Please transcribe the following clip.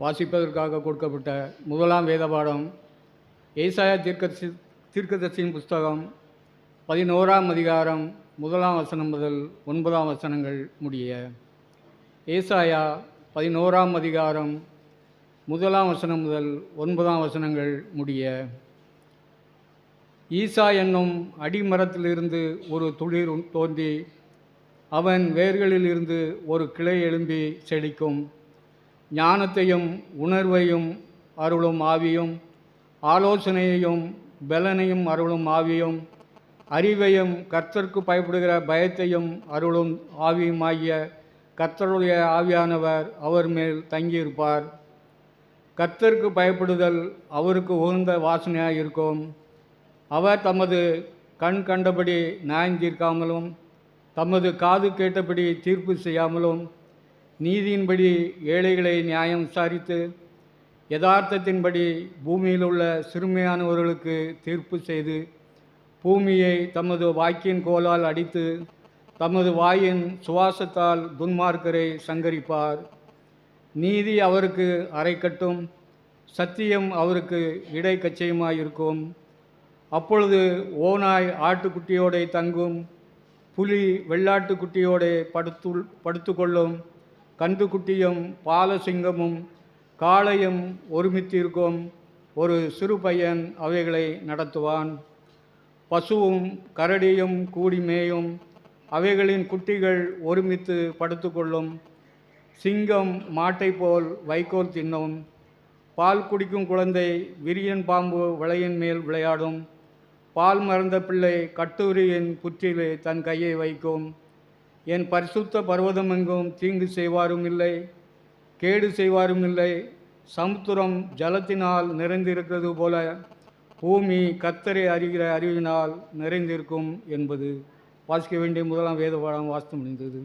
வாசிப்பதற்காக கொடுக்கப்பட்ட முதலாம் வேத பாடம் ஏசாயா தீர்க்க தீர்க்கதர்சியின் புஸ்தகம் பதினோராம் அதிகாரம் முதலாம் வசனம் முதல் ஒன்பதாம் வசனங்கள் முடிய. ஏசாயா பதினோராம் அதிகாரம் முதலாம் வசனம் முதல் ஒன்பதாம் வசனங்கள் முடிய. ஈசா என்னும் அடிமரத்திலிருந்து ஒரு துளிர் உண்- தோன்றி அவன் வேர்களிலிருந்து ஒரு கிளை எழும்பி செழிக்கும். ஞானத்தையும் உணர்வையும் அருளும் ஆவியும் ஆலோசனையையும் பலனையும் அருளும் ஆவியும் அறிவையும் கர்த்தருக்கு பயப்படுகிற பயத்தையும் அருளும் ஆவியுமாகிய கர்த்தருடைய ஆவியானவர் அவர் மேல் தங்கியிருப்பார். கர்த்தருக்கு பயப்படுதல் அவருக்கு உகந்த வாசனையாக இருக்கும் அவர் தமது கண் கண்டபடி நியாயம் தீர்க்காமலும் தமது காது கேட்டபடி தீர்ப்பு செய்யாமலும் நீதியின்படி ஏழைகளை நியாயம் விசாரித்து யதார்த்தத்தின்படி பூமியில் உள்ள சிறுமையானவர்களுக்கு தீர்ப்பு செய்து பூமியை தமது வாக்கின் கோலால் அடித்து தமது வாயின் சுவாசத்தால் துன்மார்க்கரை சங்கரிப்பார். நீதி அவருக்கு அரைக்கட்டும் சத்தியம் அவருக்கு இடைக்கச்சையுமாயிருக்கும் அப்பொழுது ஓநாய் ஆட்டுக்குட்டியோடை தங்கும் புலி வெள்ளாட்டுக்குட்டியோடே படுத்து படுத்துக்கொள்ளும். கந்துக்குட்டியும் பாலசிங்கமும் காளையும் ஒருமித்திருக்கும். ஒரு சிறு பையன் அவைகளை நடத்துவான். பசுவும் கரடியும் கூடி மேயும் அவைகளின் குட்டிகள் ஒருமித்து படுத்துக்கொள்ளும். சிங்கம் மாட்டைப் போல் வைக்கோல் தின்னும். பால் குடிக்கும் குழந்தை விரியன் பாம்பு வளையின் மேல் விளையாடும். பால் மறந்த பிள்ளை கட்டுரியின் புற்றிலே தன் கையை வைக்கும். என் பரிசுத்த பர்வதமெங்கும் தீங்கு செய்வாரும் இல்லை கேடு செய்வாரும் இல்லை. சமுத்திரம் ஜலத்தினால் நிறைந்திருக்கிறது போல பூமி கத்தரை அறிகிற அறிவினால் நிறைந்திருக்கும் என்பது. வாசிக்க வேண்டிய முதலாம் வேத பாடம் வாசித்து முடிந்தது.